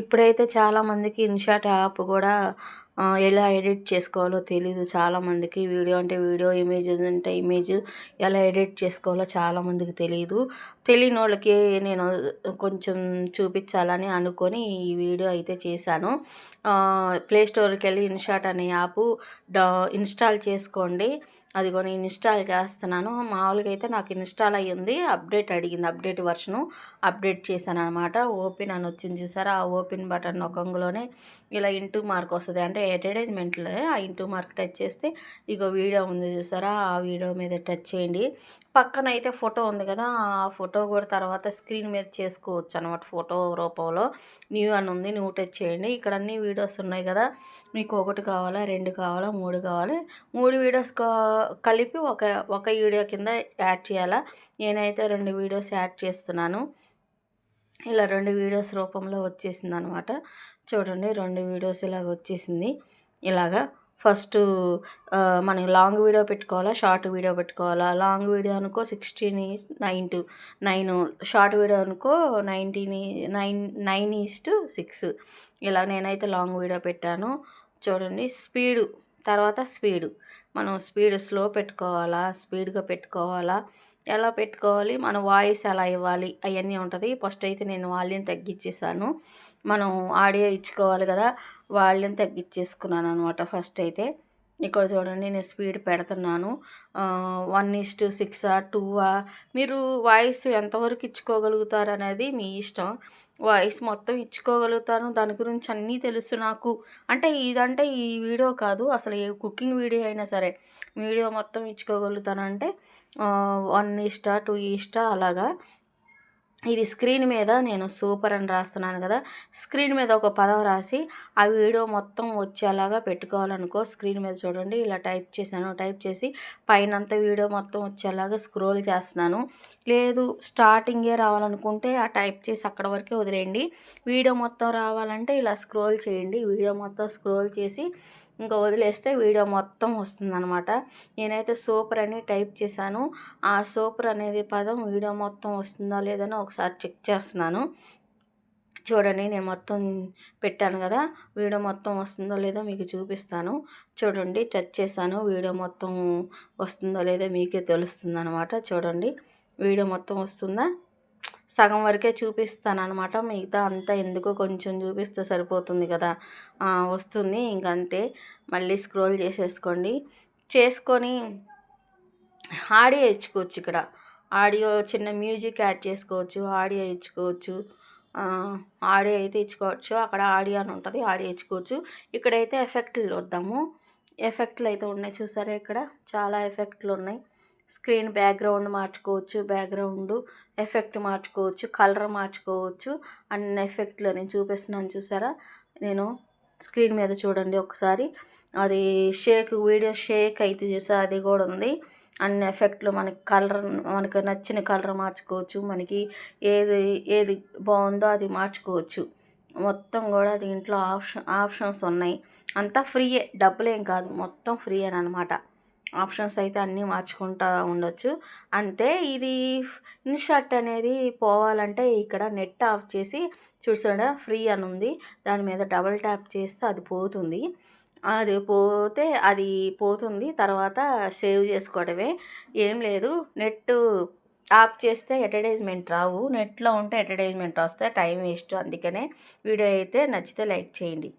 ఇప్పుడైతే చాలామందికి ఇన్షాట్ యాప్ కూడా ఎలా ఎడిట్ చేసుకోవాలో తెలీదు. చాలామందికి వీడియో అంటే వీడియో ఇమేజెస్ అంటే ఇమేజ్ ఎలా ఎడిట్ చేసుకోవాలో చాలామందికి తెలియదు తెలియని వాళ్ళకి నేను కొంచెం చూపించాలని అనుకొని ఈ వీడియో అయితే చేశాను. ప్లే స్టోర్కి వెళ్ళి ఇన్షాట్ అనే యాప్ డా ఇన్స్టాల్ చేసుకోండి. అదిగో నేను ఇన్స్టాల్ చేస్తున్నాను. మామూలుగా అయితే నాకు ఇన్స్టాల్ అయ్యింది. అప్డేట్ అడిగింది. అప్డేట్ వర్షను అప్డేట్ చేశాను అనమాట ఓపెన్ అని వచ్చింది చూసారా? ఆ ఓపెన్ బటన్ నొక్కంలోనే ఇలా ఇంటూ మార్క్ వస్తుంది. అంటే అడ్వర్టైజ్మెంట్లో ఆ ఇంటూ మార్క్ టచ్ చేస్తే ఇగో వీడియో ఉంది చూసారా? ఆ వీడియో మీద టచ్ చేయండి. పక్కన అయితే ఫోటో ఉంది కదా? ఆ ఫోటో కూడా తర్వాత స్క్రీన్ మీద చేసుకోవచ్చు అనమాట ఫోటో రూపంలో. న్యూ అని ఉంది. న్యూ టచ్ చేయండి. ఇక్కడ అన్ని వీడియోస్ ఉన్నాయి కదా? మీకు ఒకటి కావాలా? రెండు కావాలా? మూడు కావాలి? మూడు వీడియోస్ కలిపి ఒక ఒక వీడియో కింద యాడ్ చేయాలా? నేనైతే రెండు వీడియోస్ యాడ్ చేస్తున్నాను. ఇలా రెండు వీడియోస్ రూపంలో వచ్చేసింది అనమాట చూడండి రెండు వీడియోస్ ఇలాగ వచ్చేసింది. ఇలాగా ఫస్ట్ మనం లాంగ్ వీడియో పెట్టుకోవాలా షార్ట్ వీడియో పెట్టుకోవాలా? లాంగ్ వీడియో అనుకో sixteen nine to nine short video అనుకో nineteen nine nine east six. ఇలా నేనైతే లాంగ్ వీడియో పెట్టాను. చూడండి స్పీడు తర్వాత స్పీడు. మనం స్పీడ్ స్లో పెట్టుకోవాలా స్పీడ్గా పెట్టుకోవాలా ఎలా పెట్టుకోవాలి మన వాయిస్ ఎలా ఇవ్వాలి అవన్నీ ఉంటుంది. ఫస్ట్ అయితే నేను వాల్యూమ్ తగ్గించేసాను మనం ఆడియో ఇచ్చుకోవాలి కదా వాల్యూమ్ తగ్గించేసుకున్నాను అనమాట ఫస్ట్ అయితే. ఇక్కడ చూడండి నేను స్పీడ్ పెడుతున్నాను. వన్ ఈస్ట్ సిక్సా టూవా మీరు వాయిస్ ఎంతవరకు ఇచ్చుకోగలుగుతారు అనేది మీ ఇష్టం. వాయిస్ మొత్తం ఇచ్చుకోగలుగుతాను. దాని గురించి అన్నీ తెలుసు నాకు. అంటే ఇదంటే ఈ వీడియో కాదు. అసలు ఏ కుకింగ్ వీడియో అయినా సరే వీడియో మొత్తం ఇచ్చుకోగలుగుతానంటే వన్ ఇస్టా టూ ఇష్టా అలాగా. ఇది స్క్రీన్ మీద నేను సూపర్ అని రాస్తున్నాను కదా. స్క్రీన్ మీద ఒక పదం రాసి ఆ వీడియో మొత్తం వచ్చేలాగా పెట్టుకోవాలనుకో స్క్రీన్ మీద చూడండి. ఇలా టైప్ చేశాను. టైప్ చేసి పైనంత వీడియో మొత్తం వచ్చేలాగా స్క్రోల్ చేస్తున్నాను. లేదు స్టార్టింగే రావాలనుకుంటే ఆ టైప్ చేసి అక్కడ వరకే వదిలేయండి. వీడియో మొత్తం రావాలంటే ఇలా స్క్రోల్ చేయండి. వీడియో మొత్తం స్క్రోల్ చేసి ఇంకా వదిలేస్తే వీడియో మొత్తం వస్తుందనమాట నేనైతే సూపర్ అని టైప్ చేశాను. ఆ సూపర్ అనేది పదం వీడియో మొత్తం వస్తుందా లేదని ఒకసారి చెక్ చేస్తున్నాను. చూడండి నేను మొత్తం పెట్టాను కదా వీడియో మొత్తం వస్తుందో లేదో మీకు చూపిస్తాను. చూడండి టచ్ చేశాను వీడియో మొత్తం వస్తుందో లేదో మీకే తెలుస్తుంది అనమాట చూడండి వీడియో మొత్తం వస్తుందా? సగం వరకే చూపిస్తాను అనమాట మిగతా అంతా ఎందుకు కొంచెం చూపిస్తే సరిపోతుంది కదా. వస్తుంది ఇంకంతే. మళ్ళీ స్క్రోల్ చేసేసుకోండి. చేసుకొని ఆడి వేయించుకోవచ్చు ఇక్కడ. ఆడియో చిన్న మ్యూజిక్ యాడ్ చేసుకోవచ్చు ఆడియో ఇచ్చుకోవచ్చు ఆడియో అయితే ఇచ్చుకోవచ్చు అక్కడ ఆడియో అని ఉంటుంది ఆడియో ఇచ్చుకోవచ్చు. ఇక్కడైతే ఎఫెక్ట్లు వద్దాము. ఎఫెక్ట్లు అయితే ఉన్నాయి చూసారా ఇక్కడ? చాలా ఎఫెక్ట్లు ఉన్నాయి. స్క్రీన్ బ్యాక్గ్రౌండ్ మార్చుకోవచ్చు బ్యాక్గ్రౌండ్ ఎఫెక్ట్ మార్చుకోవచ్చు కలర్ మార్చుకోవచ్చు. అన్ని ఎఫెక్ట్లు నేను చూపిస్తున్నాను చూసారా? నేను స్క్రీన్ మీద చూడండి ఒకసారి. అది షేక్ వీడియో షేక్ అయితే చేసా అది కూడా ఉంది. అన్ని ఎఫెక్ట్లు మనకి కలర్ మనకు నచ్చిన కలర్ మార్చుకోవచ్చు. మనకి ఏది ఏది బాగుందో అది మార్చుకోవచ్చు. మొత్తం కూడా దీంట్లో ఆప్షన్ ఆప్షన్స్ ఉన్నాయి. అంతా ఫ్రీయే డబ్బులేం కాదు. మొత్తం ఫ్రీ అని అనమాట ఆప్షన్స్ అయితే అన్నీ మార్చుకుంటూ ఉండొచ్చు. అంతే ఇది ఇన్షర్ట్ అనేది పోవాలంటే ఇక్కడ నెట్ ఆఫ్ చేసి చూసాడా? ఫ్రీ అని ఉంది. దాని మీద డబల్ ట్యాప్ చేస్తే అది పోతుంది. అది పోతే అది పోతుంది. తర్వాత సేవ్ చేసుకోవడమే. ఏం లేదు. నెట్ ఆఫ్ చేస్తే అడ్వర్టైజ్మెంట్ రావు. నెట్లో ఉంటే అడ్వర్టైజ్మెంట్ వస్తే టైం వేస్ట్. అందుకనే వీడియో అయితే నచ్చితే లైక్ చేయండి.